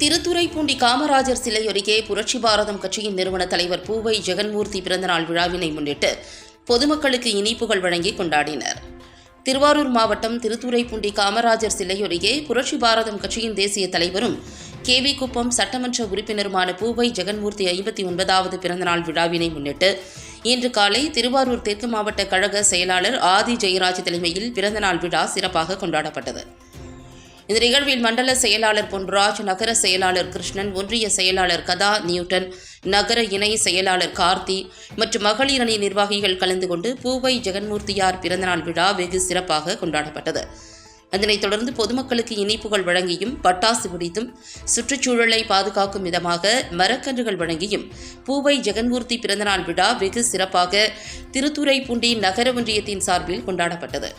திருத்துறைப்பூண்டி காமராஜர் சிலை அருகே புரட்சி பாரதம் கட்சியின் நிறுவன தலைவர் பூவை ஜெகன்மூர்த்தி பிறந்தநாள் விழாவினை முன்னிட்டு பொதுமக்களுக்கு இனிப்புகள் வழங்கி கொண்டாடினர். திருவாரூர் மாவட்டம் திருத்துறைப்பூண்டி காமராஜர் சிலையொருகே புரட்சி பாரதம் கட்சியின் தேசிய தலைவரும் கேவி குப்பம் சட்டமன்ற உறுப்பினருமான பூவை ஜெகன்மூர்த்தி ஐம்பத்தி ஒன்பதாவது பிறந்தநாள் விழாவினை முன்னிட்டு இன்று காலை திருவாரூர் தெற்கு மாவட்ட கழக செயலாளர் ஆதி ஜெயராஜ் தலைமையில் பிறந்தநாள் விழா சிறப்பாக கொண்டாடப்பட்டது. இந்த நிகழ்வில் மண்டல செயலாளர் பொன்ராஜ் நகர செயலாளர் கிருஷ்ணன் ஒன்றிய செயலாளர் கதா நியூட்டன் நகர இணை செயலாளர் கார்த்தி மற்றும் மகளிர் அணி நிர்வாகிகள் கலந்து கொண்டு பூவை ஜெகன்மூர்த்தியார் பிறந்தநாள் விழா வெகு சிறப்பாக கொண்டாடப்பட்டது. அதனைத் தொடர்ந்து பொதுமக்களுக்கு இனிப்புகள் வழங்கியும் பட்டாசு பிடித்தும் சுற்றுச்சூழலை பாதுகாக்கும் விதமாக மரக்கன்றுகள் வழங்கியும் பூவை ஜெகன்மூர்த்தி பிறந்தநாள் விழா வெகு சிறப்பாக திருத்துறைப்பூண்டி நகர ஒன்றியத்தின் சார்பில் கொண்டாடப்பட்டது.